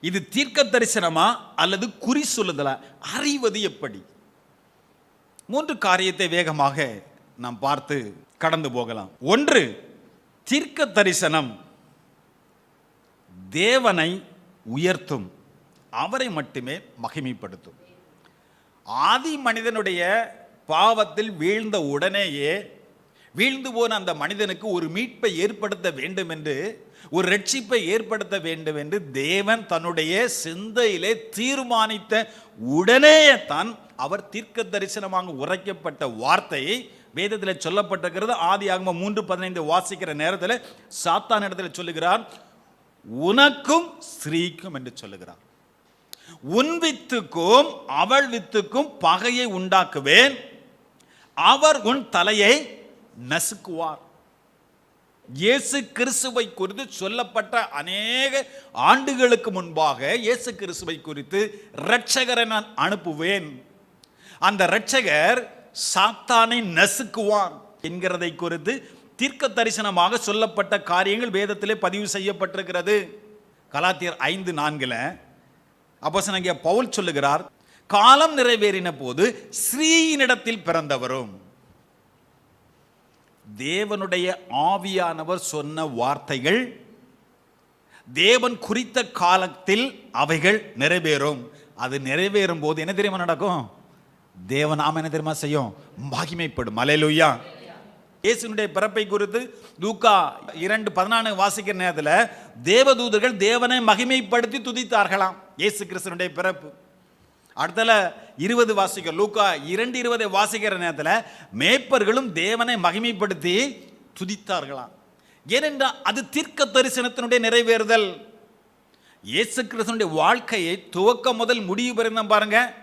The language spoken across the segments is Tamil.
இது தீர்க்க தரிசனமா அல்லது குறி சொல்லுதலா? அறிவது எப்படி? மூன்று காரியத்தை வேகமாக நாம் பார்த்து கடந்து போகலாம். ஒன்று தீர்க்க தரிசனம் தேவனை உயர்த்தும் அவரை மட்டுமே மகிமைப்படுத்தும். ஆதி மனிதனுடைய பாவத்தில் வீழ்ந்த உடனேயே வீழ்ந்து போன அந்த மனிதனுக்கு ஒரு மீட்பை ஏற்படுத்த வேண்டும் என்று ஒரு ரட்சிப்பை ஏற்படுத்த வேண்டும் என்று தேவன் தன்னுடைய சிந்தையிலே தீர்மானித்த உடனேயே தான் அவர் தீர்க்க தரிசனமாக உரைக்கப்பட்ட வார்த்தையை வேதத்தில் சொல்லப்பட்டிருக்கிறது. ஆதி ஆகம மூன்று பதினைந்து வாசிக்கிற நேரத்தில் சாத்தான் இடத்துல சொல்லுகிறார் உனக்கும் ஸ்ரீக்கும் என்று சொல்லுகிறார். உன் வித்துக்கும் அவள் வித்துக்கும் பகையை உண்டாக்குவேன். அவர் உன் தலையை நசுக்குவார். இயேசு கிறிஸ்துவை குறித்து சொல்லப்பட்ட அநேக ஆண்டுகளுக்கு முன்பாக இயேசு கிறிஸ்துவை குறித்து இரட்சகரை நான் அனுப்புவேன். அந்த இரட்சகர் சாத்தானை நசுக்குவான் என்கிறதை குறித்து தீர்க்க தரிசனமாக சொல்லப்பட்ட காரியங்கள் வேதத்திலே பதிவு செய்யப்பட்டிருக்கிறது. கலாத்தியர் ஐந்து நான்கில் அப்போ பவுல் சொல்லுகிறார் காலம் நிறைவேறின போது ஸ்ரீயினிடத்தில் பிறந்தவரும். தேவனுடைய ஆவியானவர் சொன்ன வார்த்தைகள் தேவன் குறித்த காலத்தில் அவைகள் நிறைவேறும். அது நிறைவேறும் போது என்ன தெரியுமா நடக்கும்? தேவன் நாம என்ன தெரியுமா செய்யும்? மகிமைப்படும். மலையிலுயா இயேசுனுடைய பிறப்பை குறித்து தூக்கா இரண்டு பதினான்கு வாசிக்கிற நேரத்தில் தேவதூதர்கள் தேவனை மகிமைப்படுத்தி துதித்தார்களாம். இயேசு கிறிஸ்தனுடைய பிறப்பு. அடுத்தல இருபது வாசிக்க லூக்கா இரண்டு இருபதை வாசிக்கிற நேரத்தில் மேய்ப்பர்களும் தேவனை மகிமைப்படுத்தி துதித்தார்களாம் ஏனென்றால் அது தீர்க்க தரிசனத்தினுடைய நிறைவேறுதல். இயேசு கிறிஸ்தனுடைய வாழ்க்கையை துவக்க முதல் முடிவு பெருந்தம் பாருங்க.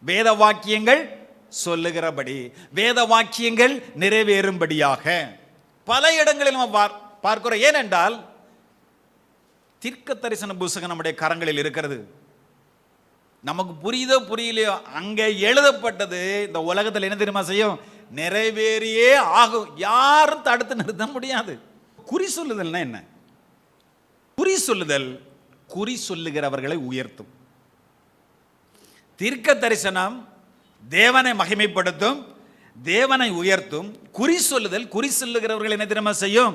வேத வாக்கியங்கள் சொல்லுகிறபடி வேத வாக்கியங்கள் நிறைவேறும்படியாக. பல இடங்களில் நம்ம பார்- பார்க்கிறோம். ஏனென்றால் தீர்க்க தரிசன புஸ்தகம் நம்முடைய கரங்களில் இருக்கிறது. நமக்கு புரியுதோ புரியலையோ அங்கே எழுதப்பட்டது இந்த உலகத்தில் என்ன தெரியுமா செய்யும்? நிறைவேறியே ஆகும். யாரும் தடுத்து நிறுத்த முடியாது. குறி சொல்லுதல்னா என்ன? குறி சொல்லுதல் குறி சொல்லுகிறவர்களை உயர்த்தும். தீர்க்க தரிசனம் தேவனை மகிமைப்படுத்தும் தேவனை உயர்த்தும். குறி சொல்லுதல் குறி சொல்லுகிறவர்கள் என்ன தெரியுமா செய்யும்?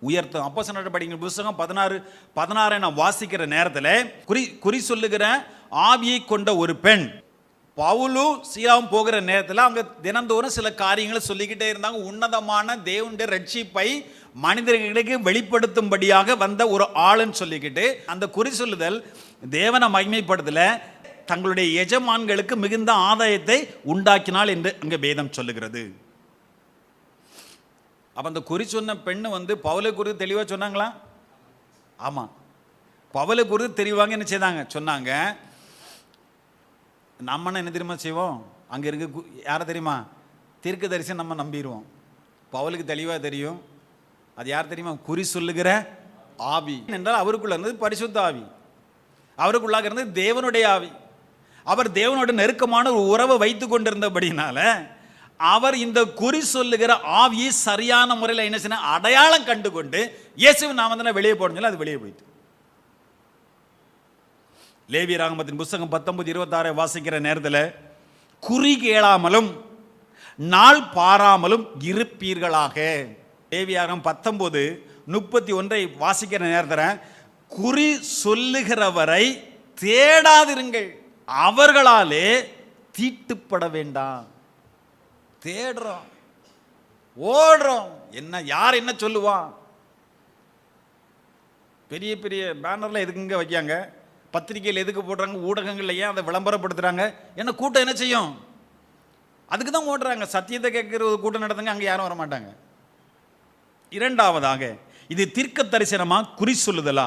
உயர்த்தும். அப்போ சொன்ன படிக்கிற புஸ்தகம் பதினாறு பதினாறை நான் வாசிக்கிற நேரத்தில் குறி குறி சொல்லுகிற ஆவியை கொண்ட ஒரு பெண். பவுலும் சீலாவும் போகிற நேரத்தில் அவங்க தினந்தோறும் சில காரியங்களை சொல்லிக்கிட்டே இருந்தாங்க. உன்னதமான தேவனுடைய ரட்சிப்பை மனிதர்களுக்கு வெளிப்படுத்தும்படியாக வந்த ஒரு ஆளுன்னு சொல்லிக்கிட்டு அந்த குறி சொல்லுதல் தேவனை மகிமைப்படுத்தல தங்களுடைய எஜமான்களுக்கு மிகுந்த ஆதாயத்தை உண்டாக்கினாள் என்று அங்கே வேதம் சொல்லுகிறது. அப்போ அந்த குறி சொன்ன பெண்ணு வந்து பவுலை குறித்து தெளிவாக சொன்னாங்களா? ஆமாம் பவுலை குறித்து தெளிவாங்க என்ன செய்தாங்க? சொன்னாங்க நம்ம என்ன தெரியுமா செய்வோம்? அங்கே இருக்க கு- யாரை தெரியுமா? தீர்க்க தரிசனம் நம்ம நம்பிடுவோம் பவுலுக்கு தெளிவாக தெரியும். அது யார் தெரியுமா? குறி சொல்லுகிற ஆவி. என்றால் அவருக்குள்ள இருந்தது பரிசுத்த ஆவி. அவருக்குள்ளாக இருந்தது தேவனுடைய ஆவி. அவர் தேவனோட நெருக்கமான ஒரு உறவை வைத்து கொண்டிருந்தபடினால அவர் இந்த குறி சொல்லுகிற ஆவியை சரியான முறையில் என்ன செய்ய அடையாளம் கண்டு கொண்டு இயேசுவின் நாம வெளியே போடணும் அது வெளியே போயிட்டு. லேவி ராகமத்தின் புஸ்தகம் பத்தொன்பது இருபத்தாறை வாசிக்கிற நேரத்தில் குறி கேளாமலும் நாள் பாராமலும் இருப்பீர்களாக. தேவியாகம் பத்தொம்போது முப்பத்தி ஒன்றை வாசிக்கிற நேரத்தில் குறி சொல்லுகிறவரை தேடாதிருங்கள். அவர்களாலே தீட்டுப்பட வேண்டாம். தேடுறோம் ஓடுறோம். என்ன யார் என்ன சொல்லுவான் பெரிய பெரிய பேனர்லாம் எதுக்குங்க வைக்காங்க பத்திரிக்கையில் எதுக்கு போடுறாங்க? ஊடகங்கள்ல ஏன் அதை விளம்பரப்படுத்துகிறாங்க என்ன கூட்டம் என்ன செய்யும்? அதுக்கு தான் ஓடுறாங்க. சத்தியத்தை கேட்குற ஒரு கூட்டம் நடத்துங்க அங்கே யாரும் வர மாட்டாங்க இரண்டாவதாக இது தீர்க்க தரிசனமாக குறி சொல்லுதலா?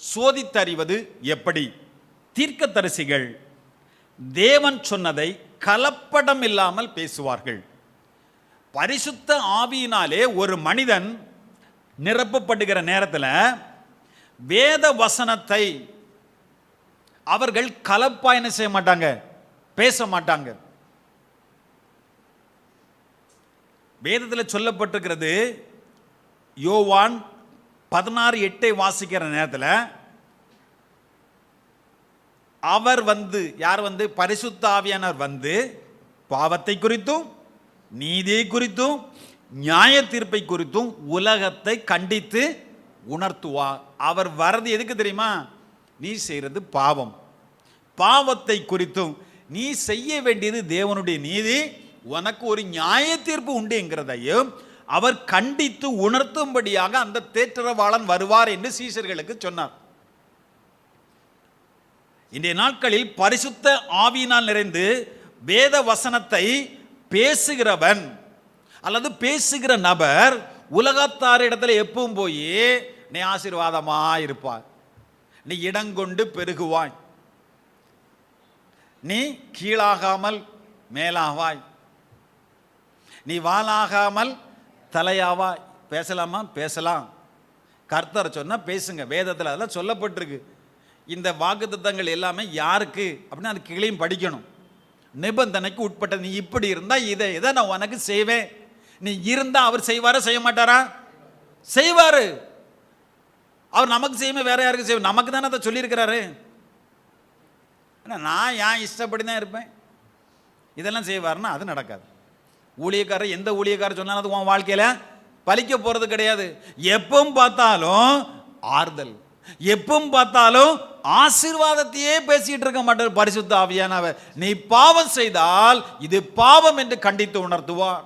சோதித்தறிவது எப்படி? தீர்க்க தரிசிகள் தேவன் சொன்னதை கலப்படம் இல்லாமல் பேசுவார்கள். பரிசுத்த ஆவியினாலே ஒரு மனிதன் நிரப்பப்படுகிற நேரத்தில் வேத வசனத்தை அவர்கள் கலப்பாயணம் செய்ய மாட்டாங்க? பேச மாட்டாங்க. வேதத்தில் சொல்லப்பட்டிருக்கிறது யோவான் பதினாறு எட்டை வாசிக்கிற நேரத்தில் அவர் வந்து யார் வந்து? பரிசுத்த ஆவியானவர் வந்து பாவத்தை குறித்தும் நீதியை குறித்தும் நியாய தீர்ப்பை குறித்தும் உலகத்தை கண்டித்து உணர்த்துவார் அவர் வர்றது எதுக்கு தெரியுமா? நீ செய்கிறது பாவம். பாவத்தை குறித்தும் நீ செய்ய வேண்டியது தேவனுடைய நீதி உனக்கு ஒரு நியாய தீர்ப்பு உண்டுங்கிறதையும் அவர் கண்டித்து உணர்த்தும்படியாக அந்த தேற்றரவாளன் வருவார் என்று சீசர்களுக்கு சொன்னார். இன்றைய நாட்களில் பரிசுத்த ஆவியினால் நிறைந்து வேத வசனத்தை பேசுகிறவன் அல்லது பேசுகிற நபர் உலகத்தாரிடத்தில் எப்பவும் போய் நீ ஆசீர்வாதமாக இருப்பாய். நீ இடங்கொண்டு பெருகுவாய். நீ கீழாகாமல் மேலாவாய். நீ வாலாகாமல் தலையாவாய். பேசலாமா? பேசலாம். கர்த்தர் சொன்னால் பேசுங்க. வேதத்தில் அதெல்லாம் சொல்லப்பட்டிருக்கு. இந்த வாக்குத்தத்தங்கள் எல்லாமே யாருக்கு? அப்படின்னு அது கீழையும் படிக்கணும். நிபந்தனைக்கு உட்பட்ட நீ இப்படி இருந்தால் இதை இதை நான் உனக்கு செய்வேன். நீ இருந்தால் அவர் செய்வாரா? செய்ய மாட்டாரா? செய்வார். அவர் நமக்கு செய்யுமே வேற யாருக்கு செய்யும். நமக்கு தானே அதை சொல்லியிருக்கிறாரு? ஆனா, நான் ஏன் இஷ்டப்படி தான் இருப்பேன்? இதெல்லாம் செய்வாருன்னா அது நடக்காது. ஊழியக்காரர் எந்த ஊழியக்காரர் சொன்னாலும் அது உன் வாழ்க்கையில் பலிக்க போகிறது கிடையாது. எப்பவும் பார்த்தாலும் ஆறுதல். எப்பவும் பார்த்தாலும் ஆசீர்வாதத்தையே பேசிட்டு இருக்க மாட்டார். பரிசுத்த ஆவியானவர். நீ பாவம் செய்தால் இது பாவம் என்று கண்டித்து உணர்த்துவார்.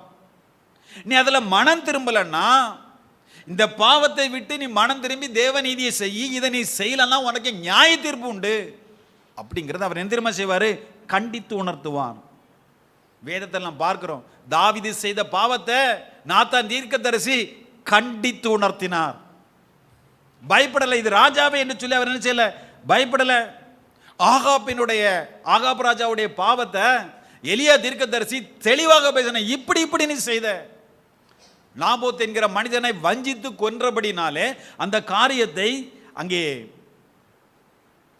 நீ அதில் மனம் திரும்பலன்னா இந்த பாவத்தை விட்டு நீ மனம் திரும்பி தேவநீதியை செய்யி இதை நீ செய்யலன்னா உனக்கு நியாய தீர்ப்பு உண்டு. அப்படிங்கிறத அவர் என்ன செய்வார் செய்வாரு? கண்டித்து வேதத்தை வேதத்தெல்லாம் பார்க்கிறோம். தாவிது செய்த பாவத்தை நாத்தான் தீர்க்கதரிசி கண்டித்து உணர்த்தினார். பயப்படலை இது ராஜாவே என்று சொல்லி அவர் என்ன செய்யல? பயப்படலை. ஆகாப்பினுடைய ஆகாப் ராஜாவுடைய பாவத்தை எலியா தீர்க்கதரிசி தெளிவாக பேசின இப்படி இப்படி நீ செய்த. நாபோத் என்கிற மனிதனை வஞ்சித்து கொன்றபடினாலே அந்த காரியத்தை அங்கே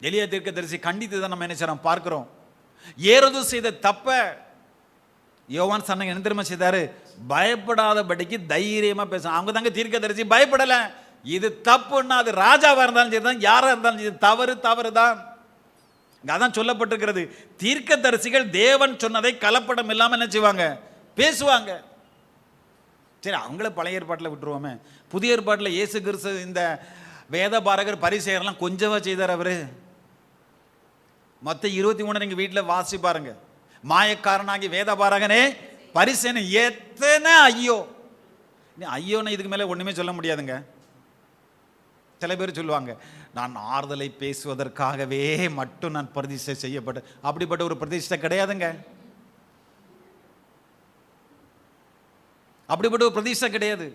எளிய தீர்க்கதரிசி கண்டித்து தான் நம்ம என்ன பார்க்குறோம். ஏறது செய்த தப்ப யோவான் சன்னங்க என்ன திரும்ப செய்தாரு? பயப்படாதபடிக்கு தைரியமாக பேச அவங்க தாங்க தீர்க்கதரிசி பயப்படலை. இது தப்புன்னா அது ராஜாவாக இருந்தாலும் சரி தான் யாராக இருந்தாலும் சரி தவறு தவறு தான் இங்க அதான் சொல்லப்பட்டிருக்கிறது. தீர்க்கதரிசிகள் தேவன் சொன்னதை கலப்படம் இல்லாமல் என்ன செய்வாங்க? பேசுவாங்க. சரி அவங்கள பழைய ஏற்பாட்டில் விட்டுருவோமே. புதிய ஏற்பாட்டில் இயேசு கிறிஸ்து இந்த வேத பாரகர் பரிசெயர்லாம் கொஞ்சமாக செய்தார் அவர். மற்ற இருபத்தி மூணு நீங்கள் வீட்டில் வாசி பாருங்க. மாயக்காரனாகி வேத பாரகனே பரிசேன எத்தனை ஐயோ. நீ ஐயோன்னு இதுக்கு மேலே ஒன்றுமே சொல்ல முடியாதுங்க. சில பேர் சொல்லுவாங்க நான் ஆறுதலை பேசுவதற்காகவே மட்டும் நான் பிரதிஷ்டை செய்யப்பட்ட அப்படிப்பட்ட ஒரு பிரதிஷ்டை கிடையாதுங்க. அப்படிப்பட்ட ஒரு பிரதிஷ்டை கிடையாது.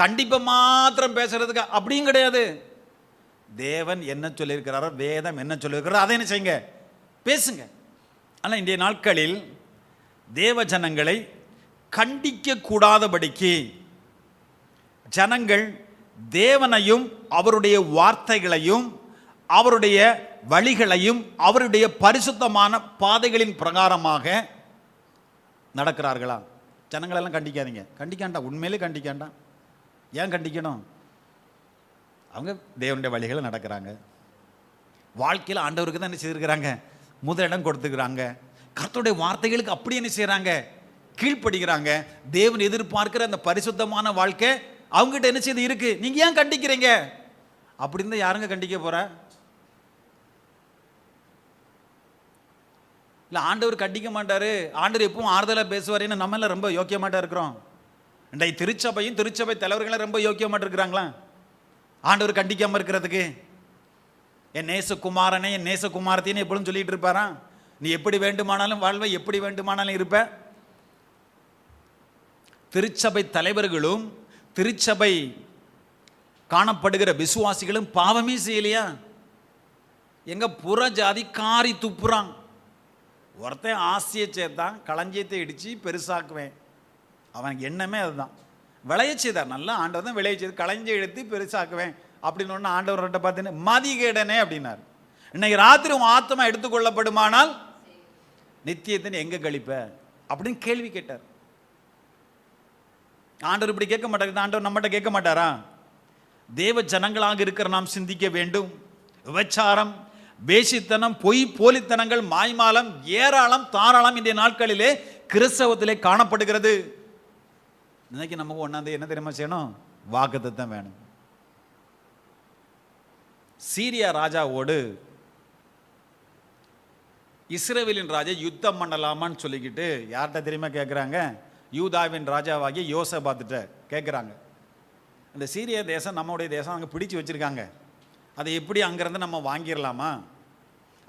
கண்டிப்பாக மாத்திரம் பேசுறதுக்கு அப்படியும் கிடையாது. தேவன் என்ன சொல்லியிருக்கிறாரோ வேதம் என்ன சொல்லியிருக்கிறாரோ அதை என்ன செய்யுங்க? பேசுங்க. ஆனால் இன்றைய நாட்களில் தேவ ஜனங்களை கண்டிக்கக்கூடாதபடிக்கு ஜனங்கள் தேவனையும் அவருடைய வார்த்தைகளையும் அவருடைய வழிகளையும் அவருடைய பரிசுத்தமான பாதைகளின் பிரகாரமாக நடக்கிறார்களா ஜனங்களெல்லாம் கண்டிக்காதீங்க. கண்டிக்காண்டா உண்மையிலே கண்டிக்காண்டா. ஏன் கண்டிக்கணும்? அவங்க தேவனுடைய வழிகளை நடக்கிறாங்க. வாழ்க்கையில் ஆண்டவருக்கு தான் என்ன செய்திருக்கிறாங்க? முதலிடம் கொடுத்துக்கிறாங்க. கர்த்தருடைய வார்த்தைகளுக்கு அப்படி என்ன செய்கிறாங்க கீழ்ப்படுகிறாங்க தேவன் எதிர்பார்க்கிற அந்த பரிசுத்தமான வாழ்க்கை அவங்ககிட்ட என்ன செய்து இருக்குது நீங்கள் ஏன் கண்டிக்கிறீங்க? அப்படின்னு தான் யாருங்க கண்டிக்க போகிற இல்லை ஆண்டவர் கட்டிக்க மாட்டார். ஆண்டவர் எப்பவும் ஆறுதலாக பேசுவாருன்னு ஏன்னா ரொம்ப யோக்கியமாட்டா இருக்கிறோம். இன்றைய திருச்சபையும் திருச்சபை தலைவர்களும் ரொம்ப யோக்கியமாட்டு இருக்கிறாங்களா? ஆண்டவர் கண்டிக்காமல் இருக்கிறதுக்கு. என் நேசகுமாரனே என் நேசகுமாரத்தின்னு எப்பொழுதும் சொல்லிட்டு இருப்பாரா? நீ எப்படி வேண்டுமானாலும் வாழ்வை எப்படி வேண்டுமானாலும் இருப்ப. திருச்சபை தலைவர்களும் திருச்சபை காணப்படுகிற விசுவாசிகளும் பாவமே செய்யலையா? எங்க புற ஜாதி காரி துப்புறான். ஒருத்தன் ஆசையை சேர்த்தான் களஞ்சியத்தை இடித்து பெருசாக்குவேன். அவனுக்கு எண்ணமே அதுதான். விளைய செய்தார் நல்லா ஆண்டவர் தான் விளைய செய்து களஞ்சி எடுத்து பெருசாக்குவேன் அப்படின்னு ஒன்று ஆண்டவர்கிட்ட பார்த்தீங்கன்னா மதிகேடனே அப்படின்னார். இன்னைக்கு ராத்திரி உன் ஆத்மா எடுத்துக்கொள்ளப்படுமானால் நித்தியத்தின் எங்கே கழிப்ப? அப்படின்னு கேள்வி கேட்டார். ஆண்டவர் இப்படி கேட்க மாட்டார். ஆண்டவர் நம்மகிட்ட கேட்க மாட்டாரா? தேவ ஜனங்களாக இருக்கிற நாம் சிந்திக்க வேண்டும். விபச்சாரம் வேசித்தனம் பொய் போலித்தனங்கள் மாய்மாலம் ஏராளம் தாராளம் இன்றைய நாட்களிலே கிறிஸ்தவத்திலே காணப்படுகிறது. இன்னைக்கு நமக்கு ஒன்றாந்து என்ன தெரியுமா செய்யணும்? வாக்குத்தத்தம் வேணும். சீரியா ராஜாவோடு இஸ்ரேவேலின் ராஜா யுத்தம் பண்ணலாமான்னு சொல்லிக்கிட்டு யார்கிட்ட தெரியுமா கேட்குறாங்க யூதாவின் ராஜாவாகிய யோசபாத்துட்ட கேட்குறாங்க இந்த சீரிய தேசம் நம்முடைய தேசம் அங்கே பிடிச்சு வச்சுருக்காங்க. அதை எப்படி அங்கேருந்து நம்ம வாங்கிடலாமா?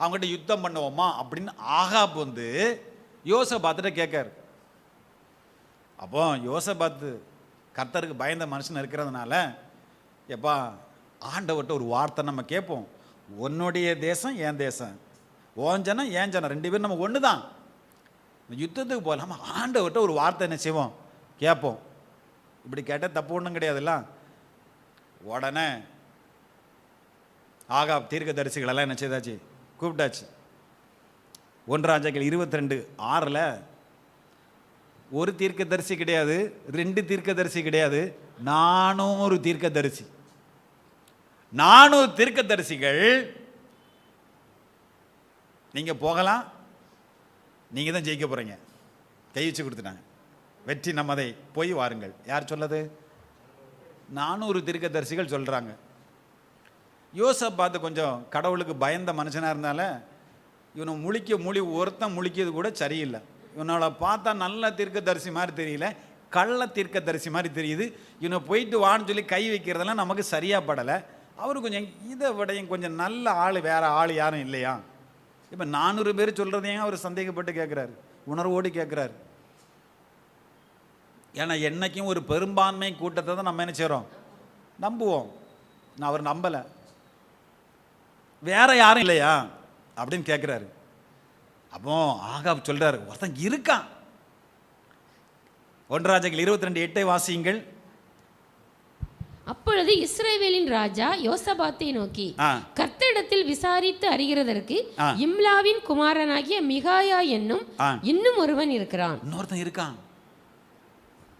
அவங்ககிட்ட யுத்தம் பண்ணுவோமா அப்படின்னு ஆகாப் வந்து யோசபாத்துட்ட கேட்காரு. அப்போ யோசபாத்து கர்த்தருக்கு பயந்த மனுஷன் இருக்கிறதுனால எப்பா ஆண்டவர்கிட்ட ஒரு வார்த்தை நம்ம கேட்போம். உன்னுடைய தேசம் என் தேசம். ஓன் ஜனம் ஏன் ஜனம். ரெண்டு பேரும் நம்ம ஒன்று தான் யுத்தத்துக்கு போகலாமா ஆண்டவர்கிட்ட ஒரு வார்த்தை என்ன செய்வோம்? கேட்போம். இப்படி கேட்டால் தப்பு ஒன்றும் கிடையாதுல்ல? உடனே ஆகா தீர்க்க தரிசிகளெல்லாம் என்ன செய்தாச்சு? கூப்பிட்டாச்சு. ஒன்றாஞ்சாக்கள் இருபத்தி ரெண்டு ஆறில் ஒரு தீர்க்கதரிசி கிடையாது ரெண்டு தீர்க்கதரிசி கிடையாது நானூறு தீர்க்கதரிசி. நானூறு தீர்க்கதரிசிகள் நீங்கள் போகலாம் நீங்கள் தான் ஜெயிக்க போகிறீங்க கை வச்சு கொடுத்துட்டாங்க. வெற்றி நம்மதை போய் வாருங்கள். யார் சொல்லது நானூறு தீர்க்கதரிசிகள் சொல்கிறாங்க யோசப் பார்த்து கொஞ்சம் கடவுளுக்கு பயந்த மனுஷனாக இருந்தால இவனை முழிக்க முழி ஒருத்தன் முழிக்கிறது கூட சரியில்லை. இவனோட பார்த்தா நல்ல தீர்க்கதரிசி மாதிரி தெரியல கள்ள தீர்க்கதரிசி மாதிரி தெரியுது. இவனை போயிட்டு வான்னு சொல்லி கை வைக்கிறதெல்லாம் நமக்கு சரியாக படலை. அவர் கொஞ்சம் இதை விடையும் கொஞ்சம் நல்ல ஆள் வேற ஆள் யாரும் இல்லையா? இப்போ நானூறு பேர் சொல்கிறதையும் அவர் சந்தேகப்பட்டு கேட்குறாரு உணர்வோடு கேட்குறாரு ஏன்னா என்னைக்கும் ஒரு பெரும்பான்மை கூட்டத்தை தான் நம்ம என்ன செய்கிறோம் நம்புவோம். நான் அவர் நம்பலை. வேற யாரும் இல்லையா? அப்படின்னு கேட்குறாரு அப்போ ஆகாப் சொல்றாரு ஒருத்தன் இருக்கான். ஒன்றாஜகள் இருபத்தி ரெண்டு எட்டை வாசியுங்கள். அப்பொழுது இஸ்ரவேலின் ராஜா யோசபாத்தை நோக்கி கர்த்தரிடத்தில் விசாரித்து அறிகிறதற்கு. இம்லாவின் குமாரனாகிய மிகாயா என்னும். இன்னும் ஒருவன் இருக்கிறான். இன்னொருத்தன் இருக்கான்.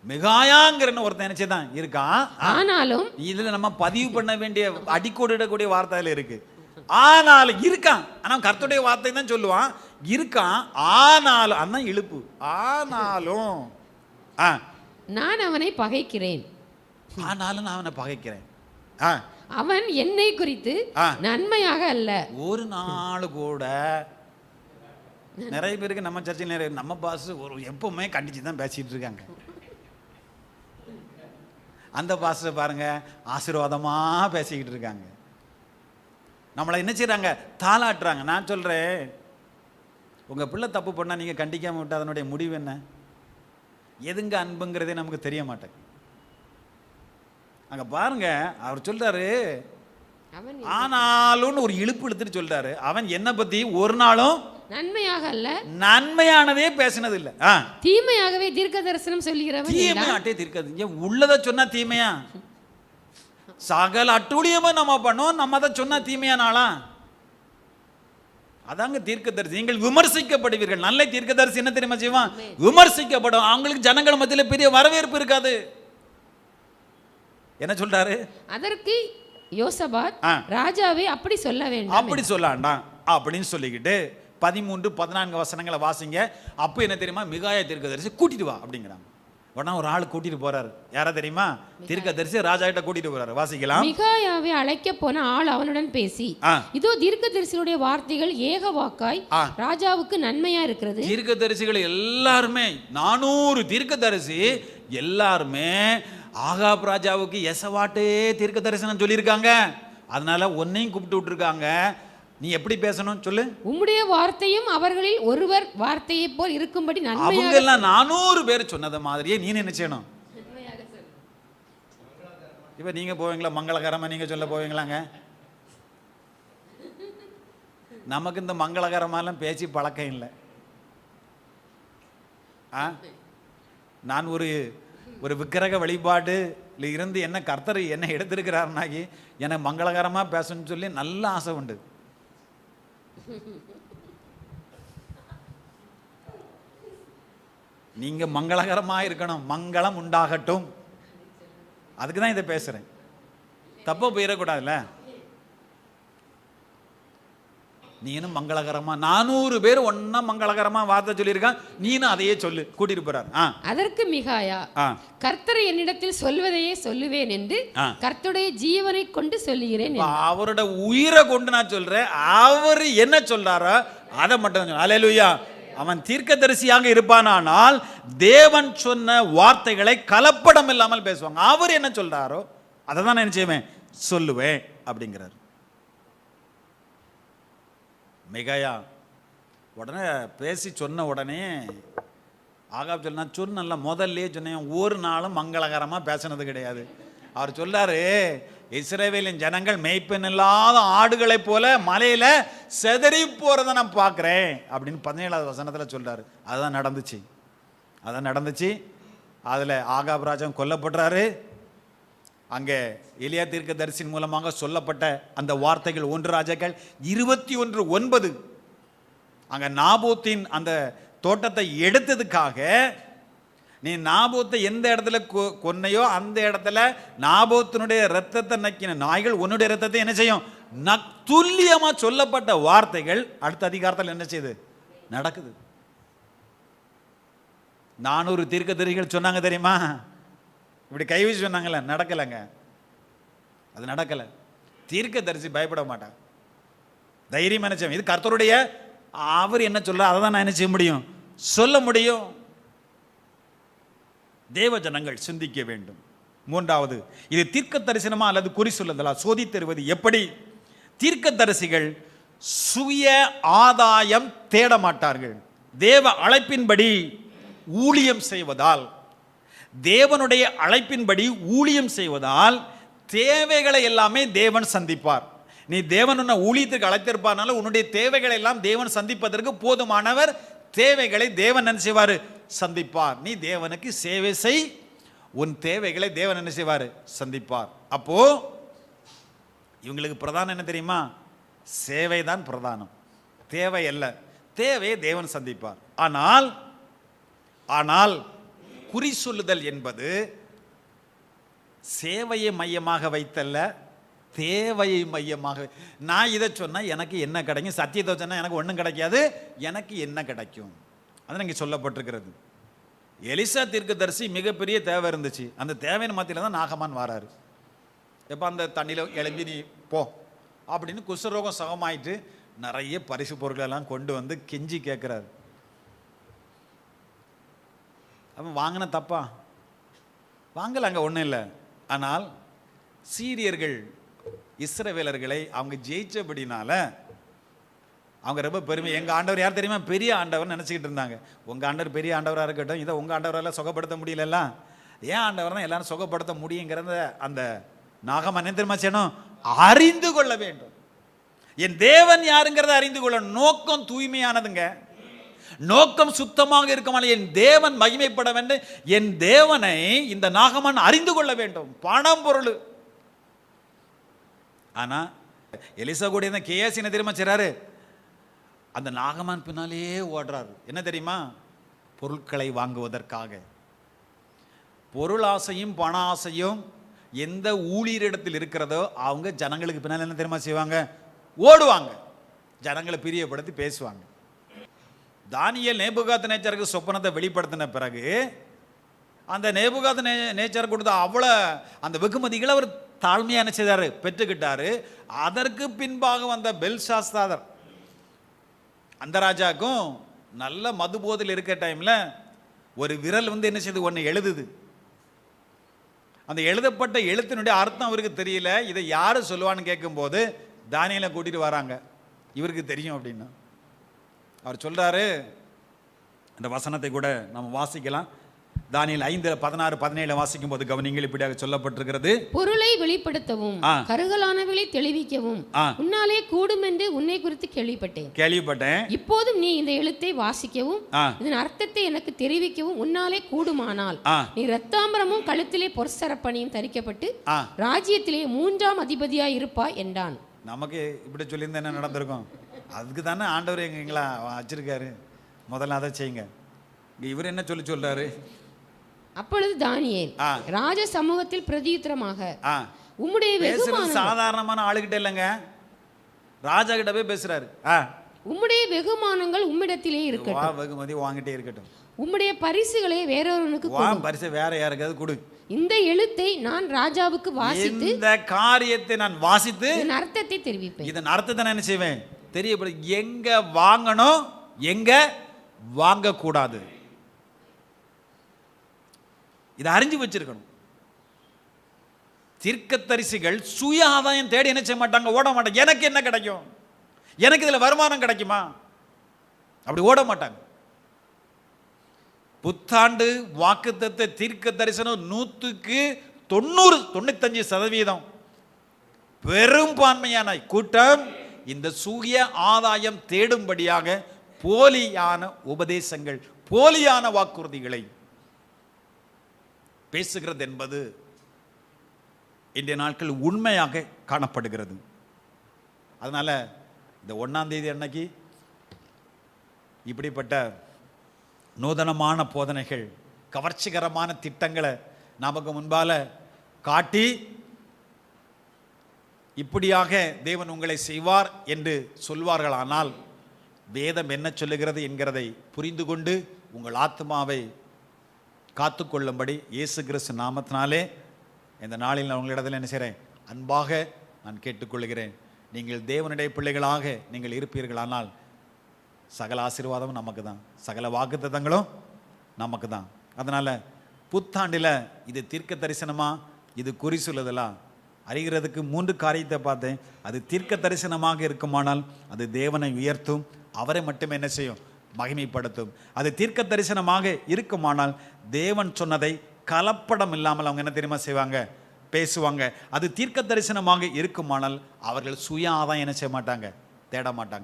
மிகாயாங்கிற ஒருத்தன் நினைச்சதான் இருக்கான். ஆனாலும் இதுல நம்ம பதிவு பண்ண வேண்டிய அடிக்கோடிடக்கூடிய வார்த்தையில இருக்கு. ஆனாலும் இருக்கான். ஆனா கர்த்தருடைய வார்த்தை தான் சொல்லுவான். இருக்கான். ஆனாலும் அதான் இழுப்பு. ஆனாலும் ஆ. நான் அவனை பகைக்கிறேன். ஆனாலும் நான் அவனை பகைக்கிறேன். ஆ. அவன் என்னை குறித்து. நன்மையாக அல்ல. ஒரு நாள் கூட நிறைய பேருக்கு நம்ம சர்ச்சையில் நிறைய நம்ம பாஸ் ஒரு எப்பவுமே கண்டிச்சு தான் பேசிட்டு இருக்காங்க. அந்த பாஸ்டர் பாருங்க ஆசீர்வாதமா பேசிக்கிட்டு இருக்காங்க. நம்மளை என்ன செய்றாங்க? தாளாட்டுறாங்க. நான் சொல்றேன் உங்க பிள்ளை தப்பு பண்ணா நீங்க கண்டிக்காம விட்டா அதனுடைய முடிவு என்ன? எதுங்க அன்புங்கிறதே நமக்கு தெரிய மாட்டேங்குது. அங்க பாருங்க அவர் சொல்றாரு அவன் ஆனாலும் ஒரு இழுப்பு இழுத்துட்டு சொல்றாரு. அவன் என்ன பத்தி ஒரு நாளும் நன்மையாக அல்ல. நன்மையானதே பேசினது இல்ல தீமையாகவே தீர்க்க தரிசனம் சொல்கிறவன் தீமை என்றான். அட்டே தீர்க்காது ஏன் உள்ளத சொன்னா தீமையா? சகல அட்டூழியமும் நம்ம பண்ணோம் நம்ம அதை சொன்னா தீமையானாளா அதாங்க தீர்க்கதரிசி. நீங்கள் விமர்சிக்கப்படுவீர்கள். நல்ல தீர்க்கதரிசி என்ன தெரியுமா செய்வான்? விமர்சிக்கப்படும். அவங்களுக்கு ஜனங்கள் மத்தியில பெரிய வரவேற்பு இருக்காது. என்ன சொல்றாரு? அதற்கு யோசபாத். ராஜாவே அப்படி சொல்ல வேண்டாம். அப்படி சொல்லாண்டாம். அப்படின்னு சொல்லிக்கிட்டு பதிமூன்று பதினான்கு வசனங்களை வாசிங்க. அப்போ என்ன தெரியுமா? மிகாய தீர்க்கதரிசி கூட்டிட்டு வா அப்படிங்கிறாங்க. உடனே ஒரு ஆள் கூட்டிட்டு போறாரு. யாரா தெரியுமா? தீர்க்கதரிசி ராஜா கிட்ட கூட்டிட்டு போறாரு. வாசிக்கலாம். மிகாயாவை அழைக்க போன ஆள் அவனுடன் பேசி. இதோ தீர்க்கதரிசியுடைய வார்த்தைகள் ஏக வாக்காய். ராஜாவுக்கு நன்மையா இருக்கிறது. தீர்க்கதரிசிகள் எல்லாருமே நானூறு தீர்க்கதரிசி எல்லாருமே ஆகாப் ராஜாவுக்கு எசவாட்டே தீர்க்க தரிசனம் சொல்லியிருக்காங்க. அதனால உன்னையும் கூப்பிட்டு விட்டுருக்காங்க. நீ எப்படி பேசணும் சொல்லு? உம்முடைய வார்த்தையும் அவர்களில் ஒருவர் வார்த்தையைப் போல் இருக்கும்படி அவங்க நன்மையாக எல்லாம் நானூறு பேர் சொன்னதை மாதிரியே நீ என்ன செய்யணும் இப்ப நீங்க போவீங்களா? மங்களகரமா நீங்க சொல்ல போவீங்களாங்க? நமக்கு இந்த மங்களகரமாலாம் பேசி பழக்கம் இல்லை. ஆ? நான் ஒரு ஒரு விக்கிரக வழிபாடுல இருந்து என்ன கர்த்தர் என்ன எடுத்திருக்கிறாருனாகி எனக்கு மங்களகரமா பேசணும்னு சொல்லி நல்ல ஆசை உண்டு. நீங்க மங்களகரமாக இருக்கணும். மங்களம் உண்டாகட்டும். அதுக்கு தான் இதை பேசுறேன். தப்பா போயிடக்கூடாதுல்ல? நீனும் மங்களகரமா நானூறு பேர் ஒன்னா மங்களகரமா வார்த்தை சொல்லியிருக்கான். நீனும் அதையே சொல்லு கூட்டிட்டு போறார். அதற்கு மிகாயா கர்த்தர் என்னிடத்தில் சொல்வதையே சொல்லுவேன் என்று. கர்த்தருடைய ஜீவனை கொண்டு சொல்லுகிறேன் அவரோட உயிரை கொண்டு நான் சொல்றேன். அவர் என்ன சொல்றாரோ அதை மட்டும் தான் அலையலுயா அவன் தீர்க்கதரிசியாக இருப்பானானால் தேவன் சொன்ன வார்த்தைகளை கலப்படம் இல்லாமல் பேசுவாங்க. அவர் என்ன சொல்றாரோ அதை தான் நான் என்ன செய்வேன்? சொல்லுவேன் அப்படிங்கிறார். மிகையா? உடனே பேசி சொன்ன உடனே ஆகாப் சொல்ல நான் சொன்னல முதல்லே சொன்னேன். ஒரு நாளும் மங்களகரமாக பேசினது கிடையாது. அவர் சொல்லாரு இஸ்ரேவேலின் ஜனங்கள் மெய்ப்பெண் இல்லாத ஆடுகளைப் போல மலையில் செதறி போகிறத நான் பார்க்குறேன். அப்படின்னு பதினேழாவது வசனத்தில் சொல்கிறார் அதுதான் நடந்துச்சு. அதான் நடந்துச்சு. அதில் ஆகாப் ராஜன் கொல்லப்படுறாரு. அங்கே எளியா தீர்க்க தரிசின் மூலமாக சொல்லப்பட்ட அந்த வார்த்தைகள் ஒன்று ராஜாக்கள். இருபத்தி ஒன்று ஒன்பது. அங்கே நாபோத்தின் அந்த தோட்டத்தை எடுத்ததுக்காக நீ நாபோத்தை எந்த இடத்துல கொ- கொன்னையோ அந்த இடத்துல நாபோத்தினுடைய ரத்தத்தை நக்கின நாய்கள் உன்னுடைய ரத்தத்தை என்ன செய்யும்? நக்துல்லியமாக சொல்லப்பட்ட வார்த்தைகள் அடுத்த அதிகாரத்தில் என்ன செய்யுது நடக்குது. நானூறு தீர்க்க தீர்க்கதரிசிகள் சொன்னாங்க தெரியுமா? இப்படி கை வச்சு நடக்கலைங்க. அது நடக்கலை. தீர்க்க தரிசி பயப்பட மாட்டான் தைரியம் என்ன செய்யும் இது கர்த்தருடைய அவர் என்ன சொல்ற அதை தான் நான் என்ன செய்ய முடியும்? சொல்ல முடியும். தேவ ஜனங்கள் சிந்திக்க வேண்டும். மூன்றாவது இது தீர்க்க தரிசனமா அல்லது குறி சொல்லுதலா? சோதித்தருவது எப்படி? தீர்க்க தரிசிகள் சுய ஆதாயம் தேட மாட்டார்கள் தேவ அழைப்பின்படி ஊழியம் செய்வதால். தேவனுடைய அழைப்பின்படி ஊழியம் செய்வதால் தேவைகளை எல்லாமே தேவன் சந்திப்பார். நீ தேவன் உன்னை ஊழியத்துக்கு அழைத்திருப்பார்னால உன்னுடைய தேவைகளை எல்லாம் தேவன் சந்திப்பதற்கு போதுமானவர் தேவைகளை தேவன் என்ன செய்வார்? சந்திப்பார். நீ தேவனுக்கு சேவை செய் உன் தேவைகளை தேவன் என்ன செய்வார்? சந்திப்பார். அப்போ இவங்களுக்கு பிரதானம் என்ன தெரியுமா? சேவை தான் பிரதானம். தேவை அல்ல. தேவையை தேவன் சந்திப்பார். ஆனால் ஆனால் குறி சொல்லுதல் என்பது சேவையை மையமாக வைத்தல்ல தேவையை மையமாக நான் இதை சொன்னால் எனக்கு என்ன கிடைக்கும்? சத்தியத்தை சொன்னால் எனக்கு ஒன்றும் கிடைக்காது எனக்கு என்ன கிடைக்கும்? அது இங்கே சொல்லப்பட்டிருக்கிறது. எலிசா தீர்க்கதரிசி மிகப்பெரிய தேவை இருந்துச்சு. அந்த தேவையின் மத்தியில் தான் நாகமான் வராரு. எப்போ அந்த தண்ணியில் எழும்பி நீ போ அப்படின்னு குசரோகம் சகமாயிட்டு நிறைய பரிசு பொருட்கள் எல்லாம் கொண்டு வந்து கெஞ்சி கேட்குறாரு அவன் வாங்கின தப்பா? வாங்கல அங்கே ஒன்றும் இல்லை. ஆனால் சீரியர்கள் இஸ்ரவேலர்களை அவங்க ஜெயிச்சபடினால அவங்க ரொம்ப பெருமை. எங்கள் ஆண்டவர் யார் தெரியுமா? பெரிய ஆண்டவர்னு நினச்சிக்கிட்டு இருந்தாங்க. உங்கள் ஆண்டவர் பெரிய ஆண்டவராக இருக்கட்டும் இதை உங்கள் ஆண்டவரால் சுகப்படுத்த முடியலலாம் ஏன் ஆண்டவர் தான் எல்லாரும் சுகப்படுத்த முடியுங்கிறத அந்த நாகம் தெரியுமா செய்யணும்? அறிந்து கொள்ள வேண்டும். என் தேவன் யாருங்கிறத அறிந்து கொள்ள நோக்கம் தூய்மையானதுங்க. நோக்கம் சுத்தமாக இருக்குமானால் என் தேவன் மகிமைப்பட வேண்டும் என் தேவனை இந்த நாகமான் அறிந்து கொள்ள வேண்டும். பணம் பொருள். ஆனா எலிசா கூட இருந்த கேஎஸ் என்ன தெரியுமா செய்றாரு? அந்த நாகமான் பின்னாலேயே ஓடுறாரு. என்ன தெரியுமா? பொருட்களை வாங்குவதற்காக. பொருள் ஆசையும் பண ஆசையும் எந்த ஊழியரிடத்தில் இருக்கிறதோ அவங்க ஜனங்களுக்கு பின்னால் என்ன தெரியுமா செய்வாங்க? ஓடுவாங்க. ஜனங்களை பிரியப்படுத்தி பேசுவாங்க. தானியல் நேபுகாத் நேச்சருக்கு சொப்பனத்தை வெளிப்படுத்தின பிறகு அந்த நேபுகாத் நே நேச்சர் கொடுத்த அவ்வளோ அந்த வெகுமதிகளை அவர் தாழ்மையாக என்ன செய்தார்? பெற்றுக்கிட்டாரு. அதற்கு பின்பாக வந்த பெல்சாஸ்தாதர் அந்த ராஜாக்கும் நல்ல மது போதில் டைமில் ஒரு விரல் வந்து என்ன செய்யுது ஒன்று எழுதுது. அந்த எழுதப்பட்ட எழுத்தினுடைய அர்த்தம் அவருக்கு தெரியல. இதை யார் சொல்லுவான்னு கேட்கும்போது தானியலை கூட்டிகிட்டு வராங்க. இவருக்கு தெரியும் அப்படின்னா. அவர் சொல்றாரு இந்த வசனத்தை கூட நம்ம வாசிக்கலாம். தானியல் ஐந்து பதினாறு பதினேழு வாசிக்கும் போது கவனிங்கள் இப்படியாக சொல்லப்பட்டிருக்கிறது. பொருளை வெளிப்படுத்தவும். கருகலானவர்களை தெளிவிக்கவும். உன்னாலே கூடும் என்று உன்னை குறித்து கேள்விப்பட்டேன். கேள்விப்பட்டேன். இப்போதும் நீ இந்த எழுத்தை வாசிக்கவும் இதன் அர்த்தத்தை எனக்கு தெரிவிக்கவும் உன்னாலே கூடுமானால் நீ ரத்தாம்பரமும் கழுத்திலே பொற்சரப்பணியும் தரிக்கப்பட்டு ராஜ்யத்திலே மூன்றாம் அதிபதியாய் இருப்பாய் என்றான். நமக்கு இப்படி சொல்லியிருந்தா என்ன நடந்திருக்கும்? அதுக்கு தானே ஆண்டவர் எங்களா வச்சிருக்காரு. முதல்ல அதை செய்யுங்க. இவர் என்ன சொல்லி சொல்றாரு? அப்பொழுது தானியேல். ராஜ சமூகத்தில் பிரதியுத்தரமாக உம்முடைய பேசுறது சாதாரணமான ஆளுகிட்ட இல்லைங்க. ராஜா கிட்ட போய் பேசுறாரு. உம்முடைய வெகுமானங்கள் உம்மிடத்திலே இருக்கட்டும். வா வெகுமதி வாங்கிட்டே இருக்கட்டும். உம்முடைய பரிசுகளை வேறொருவனுக்கு பரிசு வேற யாருக்காவது கொடு. இந்த எழுத்தை நான் ராஜாவுக்கு வாசித்து இந்த காரியத்தை நான் வாசித்து இதன் அர்த்தத்தை தெரிவிப்பேன். இதன் அர்த்தத்தை நான் என்ன செய்வேன்? தெரியப்படும் எங்க வாங்கணும் எங்க வாங்கக்கூடாது. இதை அறிஞ்சு வச்சிருக்கணும். தீர்க்கத்தரிசிகள் சுய ஆதாயம் தேடி என்ன செய்ய மாட்டாங்க? ஓட மாட்டாங்க. எனக்கு என்ன கிடைக்கும்? எனக்கு இதுல வருமானம் கிடைக்குமா? அப்படி ஓட மாட்டாங்க. புத்தாண்டு வாக்குத்தத்தை தீர்க்க தரிசனம் நூற்றுக்கு தொண்ணூறு தொண்ணூத்தஞ்சு சதவீதம் பெரும்பான்மையான கூட்டம் இந்த சூரிய ஆதாயம் தேடும்படியாக போலியான உபதேசங்கள் போலியான வாக்குறுதிகளை பேசுகிறது என்பது இன்றைய நாட்கள் உண்மையாக காணப்படுகிறது. அதனால இந்த ஒன்றாம் தேதி அன்னைக்கு இப்படிப்பட்ட நூதனமான போதனைகள் கவர்ச்சிகரமான திட்டங்களை நமக்கு முன்பால காட்டி இப்படியாக தேவன் உங்களை செய்வார் என்று சொல்வார்களானால் வேதம் என்ன சொல்லுகிறது என்கிறதை புரிந்து கொண்டு உங்கள் ஆத்மாவை காத்துக்கொள்ளும்படி இயேசு கிறிஸ்து நாமத்தினாலே இந்த நாளில் நான் உங்களிடத்தில் என்ன செய்கிறேன்? அன்பாக நான் கேட்டுக்கொள்கிறேன். நீங்கள் தேவனுடைய பிள்ளைகளாக நீங்கள் இருப்பீர்களானால் சகல ஆசீர்வாதமும் நமக்கு தான். சகல வாக்குத்தத்தங்களும் நமக்கு தான். அதனால் புத்தாண்டில் இது தீர்க்க தரிசனமா இது குறி சொல்லுதலா? அறிகிறதுக்கு மூன்று காரியத்தை பார்த்தேன். அது தீர்க்க தரிசனமாக இருக்குமானால் அது தேவனை உயர்த்தும் அவரை மட்டுமே என்ன செய்யும்? மகிமைப்படுத்தும். அது தீர்க்க தரிசனமாக இருக்குமானால் தேவன் சொன்னதை கலப்படம் இல்லாமல் அவங்க என்ன தெரியுமா செய்வாங்க? பேசுவாங்க. அது தீர்க்க தரிசனமாக இருக்குமானால் அவர்கள் சுய ஆதாயம் என்ன செய்ய மாட்டாங்க? தேட மாட்டாங்க.